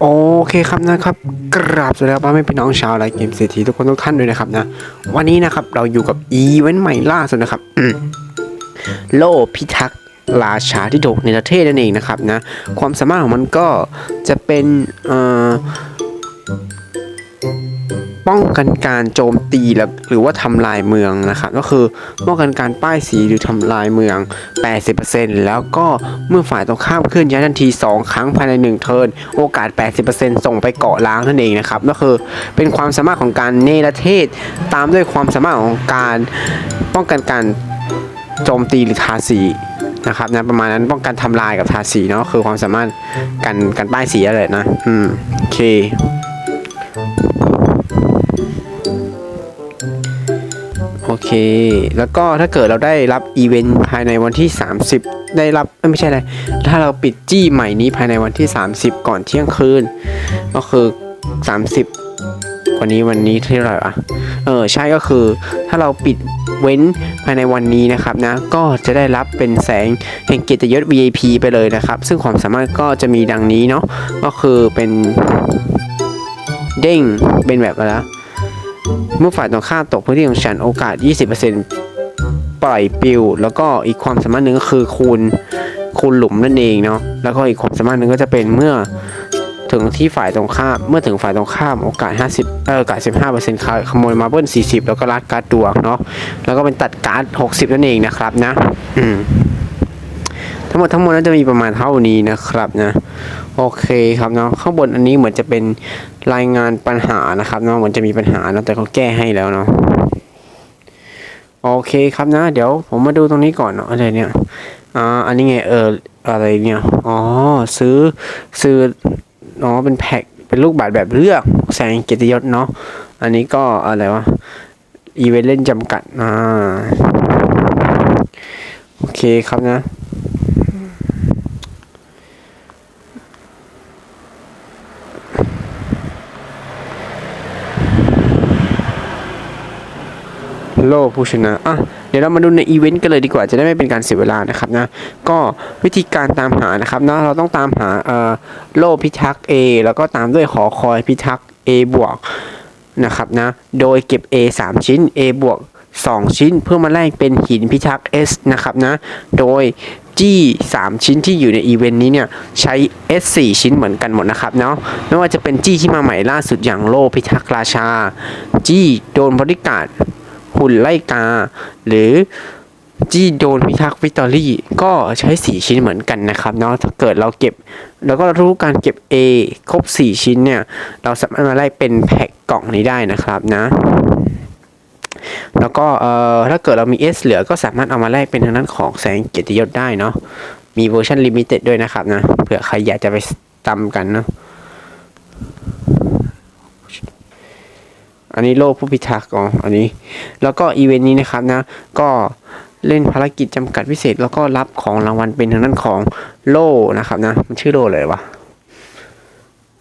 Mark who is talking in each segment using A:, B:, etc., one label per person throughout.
A: โอเคครับนะครับ กราบสวัสดีครับไม่พี่น้องชาวไลเกมเศรษฐีทุกคนทุกท่านด้วยนะครับนะ วันนี้นะครับเราอยู่กับอีเวนต์ใหม่ล่าสุดนะครับโลพิทักษ์ราชาที่โดกในประเทศนั่นเองนะครับนะ ความสามารถของมันก็จะเป็นเอ่อ ป้องกันการโจมตีหรือว่าทำลายเมืองนะครับก็คือป้องกันการป้ายสีหรือทำลายเมือง 80%แล้วก็เมื่อฝ่ายตรงข้ามเคลื่อนย้ายทันที 2 ครั้งภายใน 1 เทิร์นโอกาส 80%ส่งไปเกาะล้างนั่นเองนะครับก็คือเป็นความสามารถของการเนรเทศ ตามด้วยความสามารถของการป้องกันการโจมตีหรือทาสีนะครับนะประมาณนั้นป้องกันทำลายกับทาสีเนาะคือความสามารถกันกันป้ายสีอะไรนะอืมโอเค โอเค แล้วก็ถ้าเกิดเราได้รับอีเวนต์ภายในวันที่ 30 ได้รับไม่ใช่เลยถ้าเราปิดจี้ใหม่นี้ภายในวันที่ 30 ก่อนเที่ยงคืน ก็คือ 30 วันนี้วันนี้ที่เท่าไหร่อะเออใช่ก็คือถ้าเราปิดเว้นภายในวันนี้นะครับนะ ก็จะได้รับเป็นแสงแห่งเกียรติยศ VIP ไปเลยนะครับ ซึ่งความสามารถก็จะมีดังนี้เนาะก็คือเป็นเด้งเป็นแบบอะไรนะ เมื่อฝ่ายตรงข้ามตกพื้นที่ของฉันโอกาส 20%ปล่อยปิว แล้วก็อีกความสามารถหนึ่งก็คือคูณคูณหลุมนั่นเองเนาะแล้วก็อีกความสามารถหนึ่งก็จะเป็นเมื่อถึงที่ฝ่ายตรงข้ามเมื่อถึงฝ่ายตรงข้ามโอกาส 50เออโอกาส 15%ขขโมยมาเบิ้ล40 แล้วก็ลัดการ์ดดวงเนาะแล้วก็เป็นตัดการ์ด60 นั่นเองนะครับนะ อืม ทั้งหมดทั้งมวลน่าจะมีประมาณเท่านี้นะครับนะโอเคครับเนาะข้างบนอันนี้เหมือนจะเป็นรายงานปัญหานะครับเนาะเหมือนจะมีปัญหานะแต่เขาแก้ให้แล้วเนาะโอเคครับนะ เดี๋ยวผมมาดูตรงนี้ก่อนเนาะอะไรเนี่ยอ่าอันนี้ไงเอออะไรเนี่ยอ๋อซื้อซื้ออ๋อเป็นแพ็คเป็นลูกบาทแบบเลือกแสงเกียรติยศเนาะอันนี้ก็อะไรวะอีเวนต์เล่นจำกัดอ่าโอเคครับนะ โลผู้ชนะอะเดี๋ยวเรามาดูในอีเวนต์กันเลยดีกว่าจะได้ไม่เป็นการเสียเวลานะครับนะก็วิธีการตามหานะครับนะเราต้องตามหาเอ่อโลพิทักษ์ A แล้วก็ตามด้วยหอคอยพิทักษ์ A บวกนะครับนะโดยเก็บ A 3 ชิ้น A บวก2 ชิ้นเพื่อมาแลกเป็นหินพิทักษ์ S นะครับนะ โดยจี้3ชิ้นที่อยู่ในอีเวนต์นี้เนี่ยใช้ S 4 ชิ้นเหมือนกันหมดนะครับเนาะไม่ว่าจะเป็นจี้ที่มาใหม่ล่าสุดอย่างโลพิทักษ์ราชา จี้โดนบริการด หุ่นไล่กา หรือจี้โดนพิทักษ์วิตอรี่ก็ใช้สีชิ้นเหมือนกันนะครับเนาะถ้าเกิดเราเก็บ แล้วก็รู้การเก็บ A ครบ 4 ชิ้นเนี่ย เราสามารถมาไล่เป็นแพ็กกล่องนี้ได้นะครับนะ แล้วก็เอ่อถ้าเกิดเรามี S เหลือก็สามารถเอามาแลกเป็นทางด้านของแสงเกียรติยศได้เนาะมีเวอร์ชันลิมิเต็ดด้วยนะครับนะเผื่อใครอยากจะไปตำกันเนาะ อันนี้โลกผู้พิทักษ์อ๋ออันนี้ แล้วก็อีเวนต์นี้นะครับนะ ก็เล่นภารกิจจำกัดพิเศษ แล้วก็รับของรางวัลเป็นทางด้านของโล่นะครับนะ มันชื่อโล่เลยวะ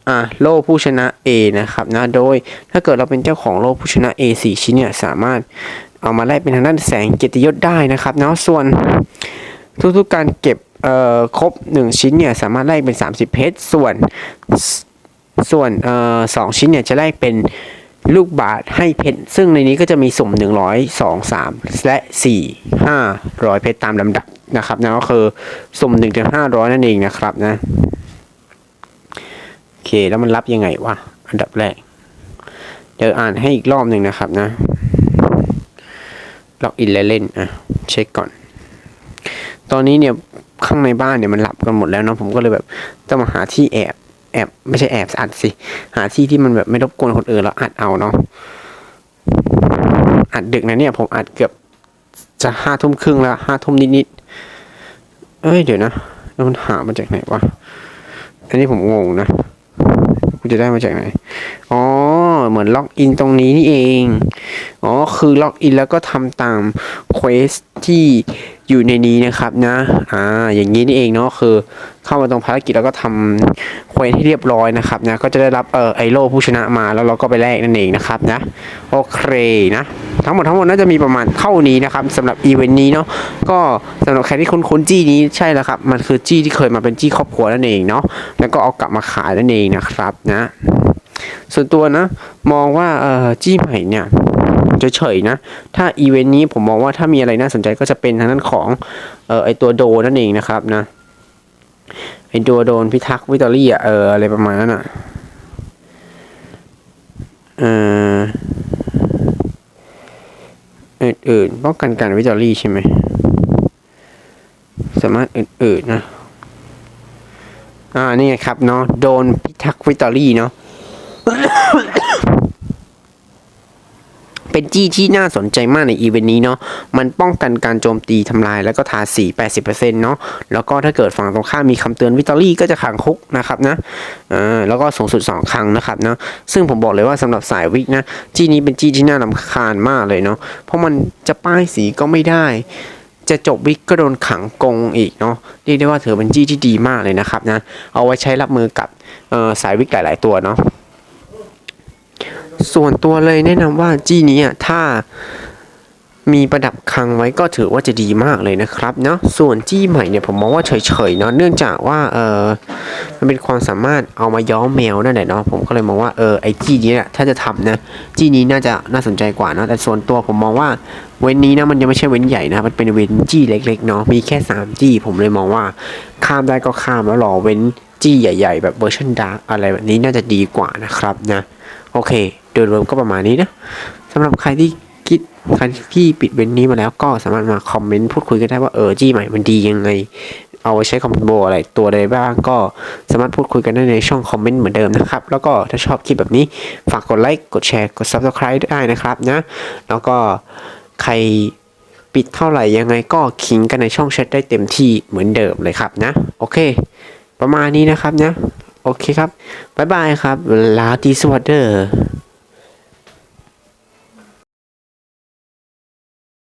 A: อ่าโล่ผู้ชนะ A นะครับนะ โดยถ้าเกิดเราเป็นเจ้าของโล่ผู้ชนะ A 4ชิ้นเนี่ยสามารถเอามาแลกเป็นทางด้านแสงเกียรติยศได้นะครับนะส่วนทุกๆการเก็บเอ่อครบ 1 ชิ้นเนี่ยสามารถแลกเป็น 30 เพชรส่วนส่วนเอ่อสองชิ้นเนี่ยจะแลกเป็น ลูกบาทให้เพชร ซึ่งในนี้ก็จะมีสุ่ม 100 2 3 และ 4 500 เพชรตามลำดับนะครับนะก็คือสุ่ม1ถึง500 นั่นเองนะครับนะ โอเค แล้วมันรับยังไงวะ อันดับแรก เดี๋ยวอ่านให้อีกรอบหนึ่งนะครับนะ ล็อกอินและเล่น อะ เช็คก่อน ตอนนี้เนี่ย ข้างในบ้านเนี่ยมันหลับกันหมดแล้วเนาะผมก็เลยแบบต้องมาหาที่แอบ แอบไม่ใช่แอบอัดสิ หาที่ที่มันแบบไม่รบกวนคนอื่นแล้วอัดเอาเนาะอัดดึกนะเนี่ยผมอัดเกือบจะห้าทุ่มครึ่งแล้วห้าทุ่มนิดๆเอ้ยเดี๋ยวนะแล้วมันหามาจากไหนวะอันนี้ผมงงนะกูจะได้มาจากไหน อ๋อ เหมือนล็อกอินตรงนี้นี่เอง อ๋อ คือล็อกอินแล้วก็ทำตามเควสที่อยู่ในนี้นะครับนะ อ่า อย่างนี้นี่เองเนาะ คือเข้ามาตรงภารกิจแล้วก็ทำเควสให้เรียบร้อยนะครับนะ ก็จะได้รับเออไอโล่ผู้ชนะมาแล้วเราก็ไปแลกนั่นเองนะครับนะ โอเคนะ ทั้งหมดทั้งหมดน่าจะมีประมาณเท่านี้นะครับสำหรับอีเวนต์นี้เนาะ ก็สำหรับใครที่คุ้นๆจี้นี้ใช่แล้วครับ มันคือจี้ที่เคยมาเป็นจี้ครอบครัวนั่นเองเนาะ แล้วก็เอากลับมาขายนั่นเองนะครับนะ ส่วนตัวนะ มองว่าเออจี้ใหม่เนี่ยเฉยๆนะ ถ้าอีเวนต์นี้ผมมองว่าถ้ามีอะไรน่าสนใจก็จะเป็นทางด้านของเออไอตัวโดนั่นเองนะครับนะไอตัวโดนพิทักษ์วิตอรี่อะเอออะไรประมาณนั้นอะเอออื่นๆป้องกันการวิตอรี่ใช่ไหม สามารถอื่นๆนะ อ่า นี่ไงครับเนาะ โดนพิทักษ์วิตอรี่เนาะ เป็นจี้ที่น่าสนใจมากในอีเวนต์นี้เนาะ มันป้องกันการโจมตีทำลายแล้วก็ทาสี 80%เนาะ แล้วก็ถ้าเกิดฝั่งตรงข้ามมีคำเตือนวิตอรี่ก็จะขังคุกนะครับนะอ่าแล้วก็สูงสุด 2 ครั้งนะครับเนาะซึ่งผมบอกเลยว่าสำหรับสายวิกนะ จี้นี้เป็นจี้ที่น่ารำคาญมากเลยเนาะ เพราะมันจะป้ายสีก็ไม่ได้ จะจบวิกก็โดนขังกงอีกเนาะ เรียกได้ว่าถือเป็นจี้ที่ดีมากเลยนะครับนะ เอาไว้ใช้รับมือกับสายวิกหลาย ๆ ตัวเนาะ ส่วนตัวเลยแนะนำว่าจี้นี้ถ้ามีประดับคังไว้ก็ถือว่าจะดีมากเลยนะครับเนาะส่วนจี้ใหม่เนี่ยผมมองว่าเฉยๆเนาะเนื่องจากว่าเออมันเป็นความสามารถเอามาย้อมแมวนั่นแหละเนาะผมก็เลยมองว่าเออไอจี้นี้ถ้าจะทำนะจี้นี้น่าจะน่าสนใจกว่าเนาะแต่ส่วนตัวผมมองว่าเว้นนี้นะมันยังไม่ใช่เว้นใหญ่นะมันเป็นเว้นจี้เล็กๆเนาะมีแค่สามจี้ผมเลยมองว่าข้ามได้ก็ข้ามแล้วรอเว้นจี้ใหญ่ ๆ แบบเวอร์ชันดาร์กอะไรแบบนี้น่าจะดีกว่านะครับนะโอเค ดยรวมก็ประมาณนี้นะสำหรับใครที่คิดใครที่ปิดเว้นนี้มาแล้วก็สามารถมาคอมเมนต์พูดคุยกันได้ว่าเออจี้ใหม่มันดียังไง เอาไว้ใช้คอมโบอะไรตัวใดบ้างก็สามารถพูดคุยกันได้ในช่องคอมเมนต์เหมือนเดิมนะครับ แล้วก็ถ้าชอบคลิปแบบนี้ฝากกดไลค์กดแชร์กด Subscribe ได้นะครับนะ แล้วก็ใครปิดเท่าไหร่ยังไงก็คิงกันในช่องแชทได้เต็มที่เหมือนเดิมเลยครับนะ โอเค ประมาณนี้นะครับนะ โอเคครับ บ๊ายบายครับลาตีสวัสดี